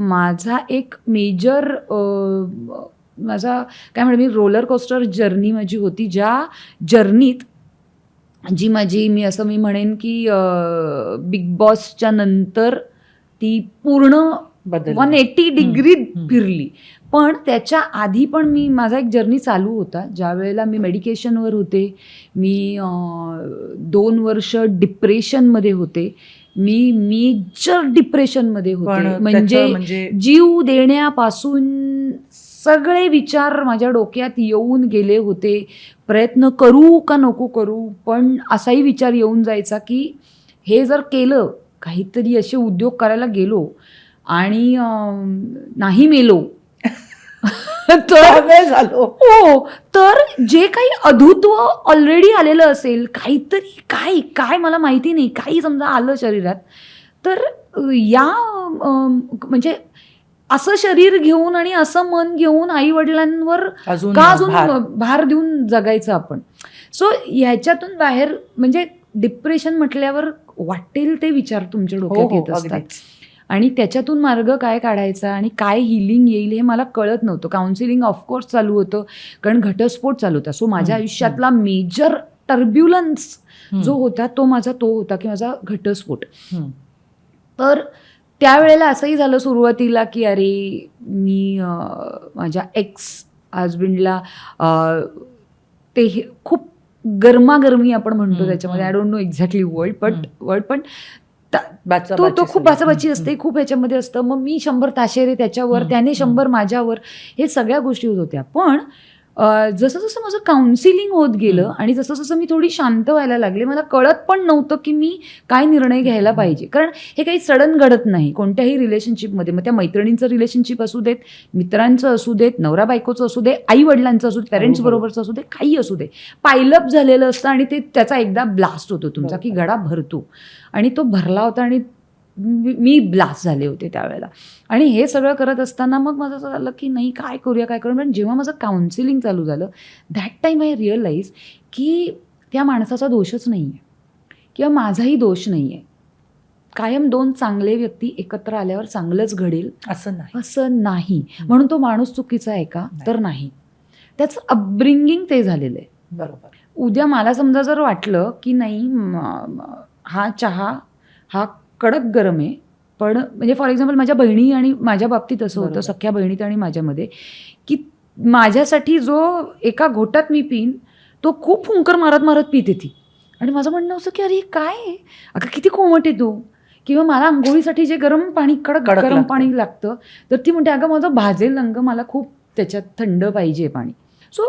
माझा एक मेजर माझा काय म्हणते मी रोलर कोस्टर जर्नी माझी होती ज्या जर्नीत जी माझी मी असं मी म्हणेन की बिग बॉसच्या नंतर ती पूर्ण वन एटी डिग्री. फिरली. पण त्याच्या आधी पण मी माझा एक जर्नी चालू होता. ज्या वेळेला मी मेडिकेशनवर होते मी दोन वर्ष डिप्रेशनमध्ये होते. मी मेजर डिप्रेशनमध्ये होते. म्हणजे म्हणजे जीव देण्यापासून सगळे विचार माझ्या डोक्यात येऊन गेले होते. प्रयत्न करू का नको करू? पण असाही विचार येऊन जायचा की हे जर केलं काहीतरी असे उद्योग करायला गेलो आणि नाही मेलो तर झालो हो तर जे काही अधुत्व ऑलरेडी आलेलं असेल काहीतरी काय काय मला माहिती नाही काही समजा आलं शरीरात तर या म्हणजे असं शरीर घेऊन आणि असं मन घेऊन आई वडिलांवर का अजून भार. देऊन जगायचं आपण सो ह्याच्यातून बाहेर म्हणजे डिप्रेशन म्हटल्यावर वाटेल ते विचार तुमच्या हो, डोक्यात हो, येत असतात. आणि त्याच्यातून मार्ग काय काढायचा आणि काय हिलिंग येईल हे मला कळत नव्हतं काउन्सिलिंग ऑफकोर्स चालू होतं कारण घटस्फोट चालू होता सो माझ्या आयुष्यातला मेजर टर्ब्युलन्स. जो होता तो माझा तो होता की माझा घटस्फोट. तर त्यावेळेला असंही झालं सुरुवातीला की अरे मी माझ्या एक्स हजबंडला ते खूप गरमागरमी आपण म्हणतो त्याच्यामध्ये I. Don't know exactly word but. Word पण तो तो खूप. बाचाबाची असते खूप ह्याच्यामध्ये असतं मग मी शंभर ताशेरे त्याच्यावर त्याने. शंभर माझ्यावर हे सगळ्या गोष्टी होत होत्या पण जसं जसं माझं काउन्सिलिंग होत गेलं. आणि जसं जसं मी थोडी शांत व्हायला लागले मला कळत पण नव्हतं की मी काय निर्णय घ्यायला. पाहिजे कारण हे काही सडन घडत नाही कोणत्याही रिलेशनशिपमध्ये मग त्या मैत्रिणींचं रिलेशनशिप असू देत मित्रांचं असू देत नवरा बायकोचं असू दे आई वडिलांचं असू दे पेरेंट्स बरोबर. बरोबरचं असू दे काही असू दे पायलअप झालेलं असतं आणि ते त्याचा एकदा ब्लास्ट होतो तुमचा की बरोबर. गडा भरतो आणि तो भरला होता आणि मी ब्लास्ट झाले होते त्यावेळेला. आणि हे सगळं करत असताना मग माझं असं झालं की नाही काय करूया काय करूया पण जेव्हा माझं काउन्सिलिंग चालू झालं दॅट टाईम आय रिअलाईज की त्या माणसाचा दोषच नाही आहे किंवा माझाही दोष नाही आहे कायम दोन चांगले व्यक्ती एकत्र आल्यावर चांगलंच घडेल असं नाही. असं नाही. म्हणून तो माणूस चुकीचा आहे का. तर नाही. त्याचं अपब्रिंगिंग ते झालेलं आहे. बरोबर. उद्या मला समजा जर वाटलं की नाही हा चहा हा कडक गरम आहे. पण म्हणजे फॉर एक्झाम्पल माझ्या बहिणी आणि माझ्या बाबतीत असं होतं. सख्या बहिणीत आणि माझ्यामध्ये की माझ्यासाठी जो एका घोटात मी पिन तो खूप हुंकर मारत मारत पिते ती आणि माझं म्हणणं असं की अरे काय अगं किती कोमट आहे तू. किंवा मला आंघोळीसाठी जे गरम पाणी कडक गरम. पाणी लागतं तर ती म्हणते अगं माझं भाजेल अंग मला खूप त्याच्यात थंड पाहिजे पाणी. सो